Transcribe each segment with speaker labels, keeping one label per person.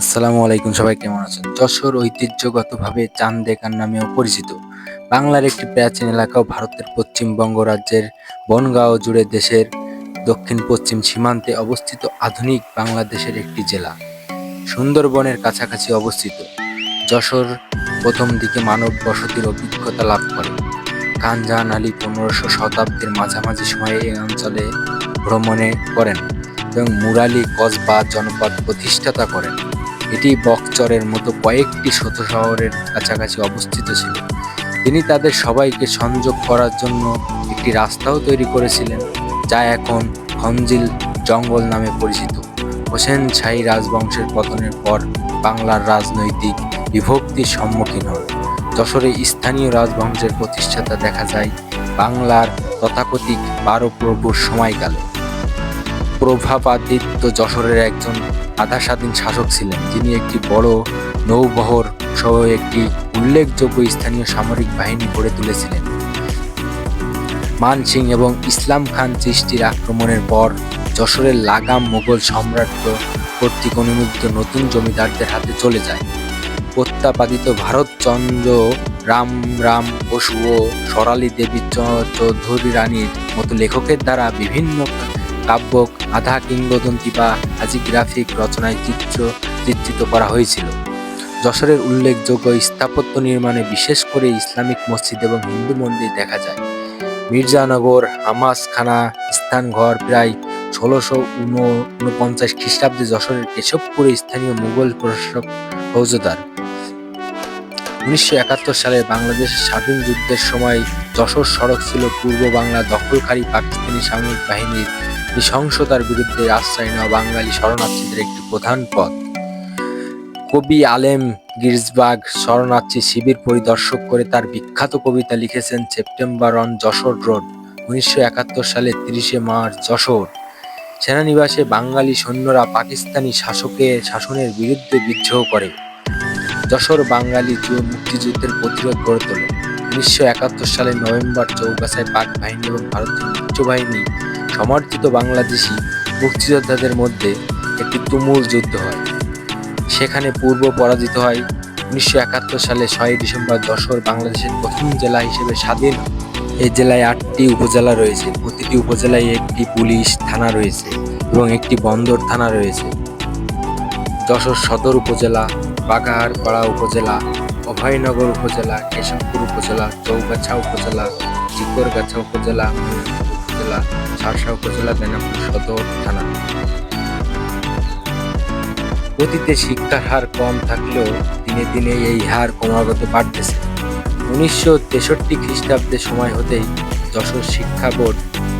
Speaker 1: আসসালামু আলাইকুম, সবাই কেমন আছেন? যশোর ঐতিহ্যগতভাবে চান্দেকার নামেও পরিচিত। বাংলার একটি প্রাচীন এলাকা ও ভারতের পশ্চিমবঙ্গ রাজ্যের বনগাঁও জুড়ে দেশের দক্ষিণ পশ্চিম সীমান্তে অবস্থিত আধুনিক বাংলাদেশের একটি জেলা। সুন্দরবনের কাছাকাছি অবস্থিত। যশোর প্রথম দিকে মানব বসতির অভিজ্ঞতা লাভ করে। খানজাহান আলী পনেরোশো শতাব্দীর মাঝামাঝি সময়ে এই অঞ্চলে ভ্রমণে করেন এবং মুরালি কসবা জনপদ প্রতিষ্ঠাতা করেন। এটি বকচরের মতো কয়েকটি ছোট শহরের কাছাকাছি অবস্থিত ছিল। তিনি তাদের সবাইকে সংযোগ করার জন্য একটি রাস্তাও তৈরি করেছিলেন, যা এখন খঞ্জিল জঙ্গল নামে পরিচিত। হোসেন শাহী রাজবংশের পতনের পর বাংলার রাজনৈতিক বিভক্তির সম্মুখীন হন। যশোরে স্থানীয় রাজবংশের প্রতিষ্ঠাতা দেখা যায়, বাংলার তথাকথিক বারো প্রভুর সময়কালে। প্রভাবাদিত্য যশোরের একজন আধা স্বাধীন শাসক ছিলেন। যিনি একটি বড়, নৌবহর সহ একটি উল্লেখযোগ্য স্থানীয় সামরিক বাহিনী গড়ে তুলেছিলেন। মান সিং এবং ইসলাম খান চিস্তির আক্রমণের পর যশোরের লাগাম মোগল সম্রাট কর্তৃক অনুমোদিত নতুন জমিদারদের হাতে চলে যায়। প্রত্যাপাদিত ভারতচন্দ্র রাম রাম বসু ও সরালী দেবী চৌধুরী রানীর মতো লেখকের দ্বারা বিভিন্ন কাব্য আধা কিংবদন্তি বা হাজিগ্রাফিক রচনায় চিত্র চিত্রিত করা হয়েছিল। যশোরের উল্লেখযোগ্য স্থাপত্য নির্মাণে বিশেষ করে ইসলামিক মসজিদ এবং হিন্দু মন্দির দেখা যায়। মির্জানগর, হামাসখানা স্থানঘর প্রায় ষোলোশো উনপঞ্চাশ খ্রিস্টাব্দে যশোরের কেশবপুরে স্থানীয় মুঘল প্রশাসক ফৌজদার। উনিশশো একাত্তর সালে বাংলাদেশের স্বাধীন যুদ্ধের সময় যশোর সড়ক ছিল পূর্ব বাংলা দখলকারী পাকিস্তানি সামরিক বাহিনীর নৃশংসতার বিরুদ্ধে আশ্রয় নেওয়া বাঙালি শরণার্থীদের একটি প্রধান পথ। কবি আলেম গির্জবাগ শরণার্থী শিবির পরিদর্শক করে তার বিখ্যাত কবিতা লিখেছেন সেপ্টেম্বর অন যশোর রোড, উনিশশো একাত্তর সালে তিরিশে মার্চ যশোর। সেনানিবাসে বাঙালি সৈন্যরা পাকিস্তানি শাসকের শাসনের বিরুদ্ধে বিদ্রোহ করে। যশোর বাঙালি মুক্তিযুদ্ধের প্রতিরোধ গড়ে তোলে। উনিশশো একাত্তর সালের নভেম্বর চৌগাছায় পাক বাহিনী এবং ভারতীয় বাহিনী সমর্থিত বাংলাদেশি মুক্তিযোদ্ধাদের মধ্যে একটি তুমুল যুদ্ধ হয়। সেখানে পূর্ব পরাজিত হয় উনিশশো একাত্তর সালে ছয় ডিসেম্বর যশোর বাংলাদেশের প্রথম জেলা হিসেবে স্বাধীন। এই জেলায় আটটি উপজেলা রয়েছে। প্রতিটি উপজেলায় একটি পুলিশ থানা রয়েছে এবং একটি বন্দর থানা রয়েছে। যশোর সদর উপজেলা বাঘারপাড়া উপজেলা, অভয়নগর উপজেলা, কেশবপুর উপজেলা, চৌগাছা উপজেলা, চিকরগাছা উপজেলা উপজেলা শার্শা উপজেলা বেনাপুর সদর থানা। অতীতে শিক্ষার হার কম থাকলেও দিনে দিনে এই হার ক্রমাগত বাড়তেছে। উনিশশো তেষট্টি খ্রিস্টাব্দের সময় হতেই যশোর শিক্ষা বোর্ড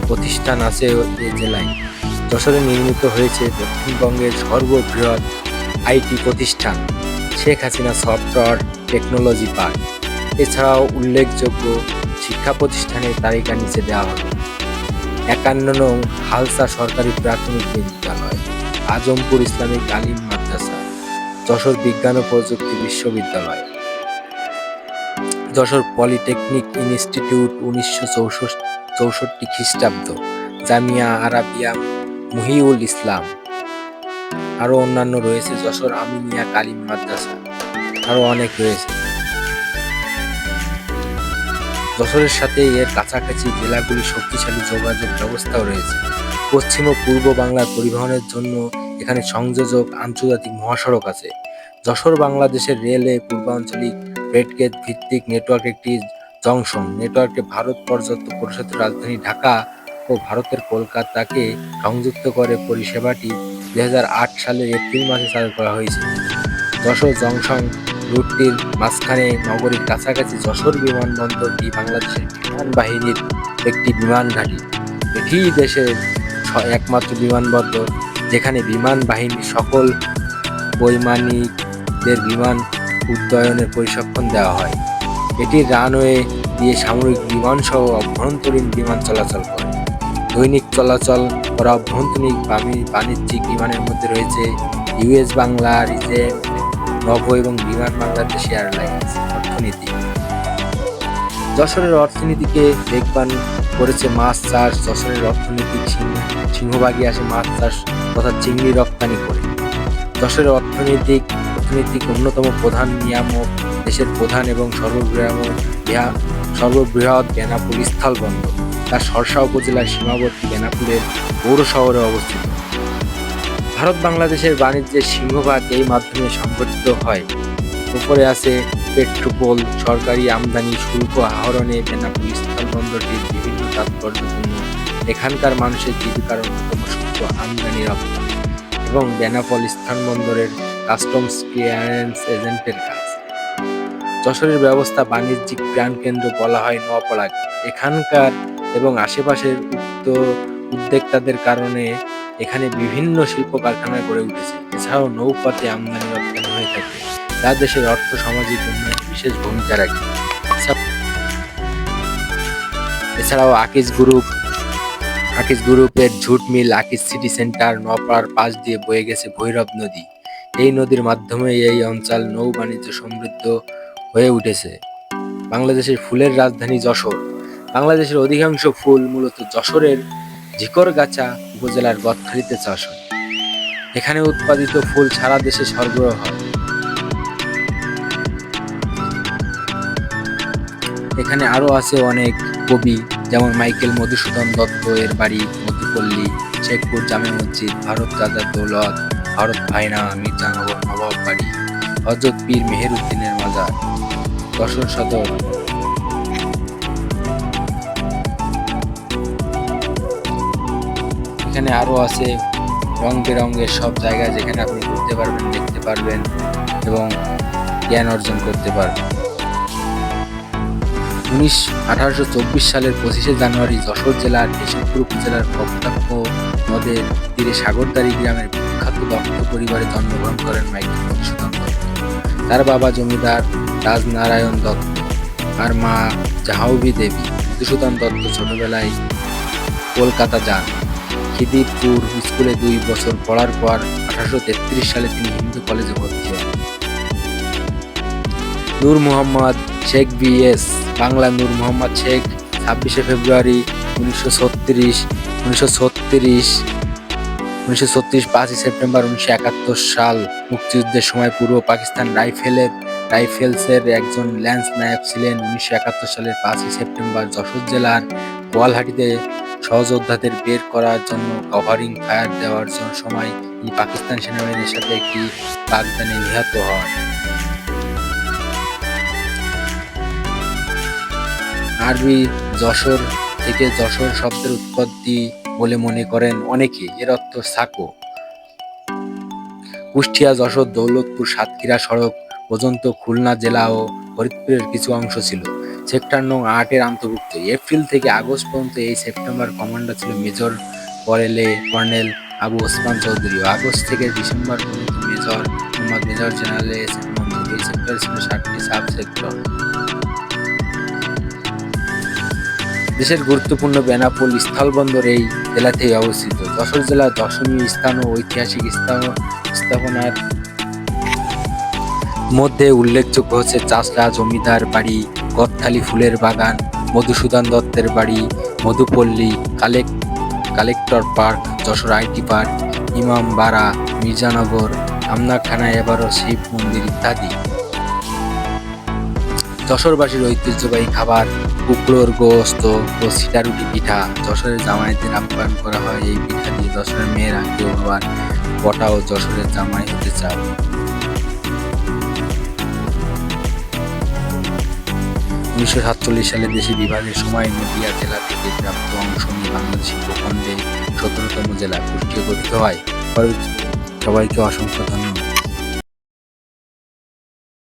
Speaker 1: প্রতিষ্ঠান আছে এই জেলায়। যশোরে নির্মিত হয়েছে দক্ষিণবঙ্গের সর্ববৃহৎ আইটি প্রতিষ্ঠান, Sheikh Hasina software technology park. এছাড়াও উল্লেখযোগ্য শিক্ষা প্রতিষ্ঠানের তালিকা নিচে দেওয়া হলো একান্ন নং হালসা সরকারি প্রাথমিক বিদ্যালয়, আজমপুর ইসলামিক আলিম মাদ্রাসা, যশোর বিজ্ঞান ও প্রযুক্তি বিশ্ববিদ্যালয়। যশোর পলিটেকনিক ইনস্টিটিউট উনিশশো চৌষট্টি খ্রিস্টাব্দ, জামিয়া আরাবিয়া মুহিউল ইসলাম। আরও অন্যান্য রয়েছে, যশোর আমিনিয়া কালিম মাদ্রাসা। আরও অনেক রয়েছে। যশোরের সাথে এর কাছাকাছি জেলাগুলি শক্তিশালী যোগাযোগ ব্যবস্থাও রয়েছে। পশ্চিম ও পূর্ব বাংলার পরিবহনের জন্য এখানে সংযোজক আন্তর্জাতিক মহাসড়ক আছে। যশোর বাংলাদেশের রেলে পূর্বাঞ্চলিক ব্রেডগেজ ভিত্তিক নেটওয়ার্ক একটি জংশন। নেটওয়ার্কে ভারত পর্যন্ত পরিষদের রাজধানী ঢাকা ও ভারতের কলকাতাকে সংযুক্ত করে। পরিষেবাটি দু হাজার আট সালের এপ্রিল মাসে চালু করা হয়েছে। যশোর জংশন রুটটির মাঝখানে নগরীর কাছাকাছি যশোর বিমানবন্দরটি বাংলাদেশের বিমান বাহিনীর একটি বিমান ঘাঁটি। এটি দেশের একমাত্র বিমানবন্দর, যেখানে বিমান বাহিনীর সকল বৈমানিকদের বিমান উড্ডয়নের প্রশিক্ষণ দেওয়া হয়। এটি রানওয়ে দিয়ে সামরিক বিমান সহ অভ্যন্তরীণ বিমান চলাচল করে। দৈনিক চলাচল করা অভ্যন্তরীণ বাণিজ্যিক বিমানের মধ্যে রয়েছে ইউএস বাংলা রিজেন্ট নভ এবং বিমান বাংলাদেশ এয়ারলাইন্স অর্থনীতি। যশোরের অর্থনীতিকে দেখবান করেছে মাছ চাষ, যশোরের অর্থনৈতিক সিংহ সিংহভাগই আসে মাছ চাষ তথা চিংড়ি রপ্তানি করে। যশোরের অর্থনৈতিক অর্থনৈতিক অন্যতম প্রধান নিয়ামক দেশের প্রধান এবং সর্ববৃহৎ বিহা- সর্ববৃহৎ বেনাপুল স্থলবন্দর। তার সরসা উপজেলার সীমাবর্তী বেনাপুলের পৌর শহরে অবস্থিত। ভারত বাংলাদেশের বাণিজ্যের সিংহভাগ এই মাধ্যমে সংগঠিত হয়। উপরে আছে পেট্রোপোল, সরকারি আমদানি, শুল্ক আহরণে বেনাপুল স্থলবন্দরটির বিভিন্ন তাৎপর্যপূর্ণ। এখানকার মানুষের জীবিকার অন্যতম সূত্র আমদানি রপ্তানি এবং বেনাপল স্থলবন্দরের কাস্টমস ক্লিয়ারেন্স এজেন্টের কাজ। যশোরের ব্যবস্থা বাণিজ্যিক প্রাণকেন্দ্র বলা হয় নপাড়াকে এখানকার এবং আশেপাশের উক্ত উদ্যোক্তাদের কারণে এখানে বিভিন্ন শিল্প কারখানা গড়ে উঠেছে। এছাড়াও নৌপথে আমদানি রপ্তানি হয়ে থাকে। যা দেশের অর্থ, সামাজিক উন্নয়নে বিশেষ ভূমিকা রাখে। এছাড়াও আকিজ গ্রুপ, আকিজ গ্রুপের ঝুট মিল, আকিজ সিটি সেন্টার নপাড়ার পাশ দিয়ে বয়ে গেছে ভৈরব নদী। এই নদীর মাধ্যমে এই অঞ্চল নৌ বাণিজ্য সমৃদ্ধ হয়ে উঠেছে। বাংলাদেশের ফুলের রাজধানী যশোর। বাংলাদেশের অধিকাংশ ফুল মূলত যশোরের ঝিকরগাছা উপজেলার গদখালিতে চাষ হয়। এখানে উৎপাদিত ফুল সারা দেশে সরবরাহ হয়। এখানে আরও আছে অনেক কবি, যেমন মাইকেল মধুসূদন দত্ত, এর বাড়ি মধুপল্লী, শেখপুর জামে মসজিদ, ভারত রাজা দৌলত, ভারত ভাইনা, মির্জানগর নবাব বাড়ি, হজরত পীর মেহেরুদ্দিনের মাজার যশোর সদর এখানে আরও আছে রং বেরঙের সব জায়গা যেখানে আপনি ঘুরতে পারবেন, দেখতে পারবেন এবং জ্ঞান অর্জন করতে পারবেন। উনিশ আঠারোশো চব্বিশ সালের পঁচিশে জানুয়ারি যশোর জেলার কেশবপুর উপজেলার কপতাক্ষ নদের তীরে সাগরদারি গ্রামের বিখ্যাত দক্ষ পরিবারে জন্মগ্রহণ করেন মাইকেল মধুসূদন দত্ত। তার বাবা জমিদার রাজনারায়ণ দত্ত আর মা জাহাউবি দেবী। মধুসূদন দত্ত ছোটবেলায় কলকাতা যান। খিদিরপুর স্কুলে দুই বছর পড়ার পর আঠারোশো তেত্রিশ সালে তিনি হিন্দু কলেজে ভর্তি হন। নূর মোহাম্মদ শেখ বিএস, বাংলা নূর মোহাম্মদ শেখ, ছাব্বিশে ফেব্রুয়ারি উনিশশো ছত্রিশ উনিশশো ছত্রিশ উনিশশো ছত্রিশ পাঁচই সেপ্টেম্বর উনিশশো একাত্তর সাল, মুক্তিযুদ্ধের সময় পূর্ব পাকিস্তান রাইফেলের রাইফেলসের একজন ল্যান্স নায়ক ছিলেন। উনিশশো একাত্তর সালের পাঁচই সেপ্টেম্বর যশোর জেলার গোয়ালহাটিতে সহযোদ্ধাদের বের করার জন্য কভারিং ফায়ার দেওয়ার সময় তিনি পাকিস্তান সেনাবাহিনীর সাথে একটি বাগদানে নিহত হন আরবি যশোর থেকে যশোর শব্দের উৎপত্তি বলে মনে করেন অনেকে, এর অর্থ সাকো। কুষ্টিয়া, যশোর, দৌলতপুর, সাতক্ষীরা সড়ক পর্যন্ত খুলনা জেলা ও ফরিদপুরের কিছু অংশ ছিল। সেক্টর নং আটের অন্তর্ভুক্ত এপ্রিল থেকে আগস্ট পর্যন্ত এই সেপ্টেম্বর কমান্ডার ছিল মেজর করেলে কর্নেল আবু ওসমান চৌধুরী। আগস্ট থেকে ডিসেম্বর পর্যন্ত মেজর মোহাম্মদ মেজর জেনারেল এই সেক্টরে ছিল ষাটটি সাব সেক্টর দেশের গুরুত্বপূর্ণ বেনাপোল স্থলবন্দর এই জেলাতেই অবস্থিত। যশোর জেলার দর্শনীয় স্থান ও ঐতিহাসিক স্থাপনার মধ্যে উল্লেখযোগ্য হচ্ছে চাষলা জমিদার বাড়ি গদখালি ফুলের বাগান, মধুসূদন দত্তের বাড়ি, Madhupalli কালেক collector park, Jessore IT park Imambara Mirzanagar, Amnakhana, এবারও শিব মন্দির ইত্যাদি। যশোরবাসীর ঐতিহ্যবাহী খাবার কুকুরোর গোস্ত ও সিটারুটি পিঠা। যশোরের জামাইদের আপ্যায়ন করা হয় এই পিঠা দিয়ে যশোরের মেয়েরা কেউ আবার পটা ও যশোরের জামাই হতে চায়। উনিশশো সাতচল্লিশ সালে দেশে বিভাগের সময় নদিয়া জেলা থেকে প্রাপ্ত অংশ নিয়ে বাংলাদেশের ভূখণ্ডে সতেরোতম জেলা কুষ্টিয়া গঠিত হয়। সবাইকে অসংখ্য ধন্যবাদ।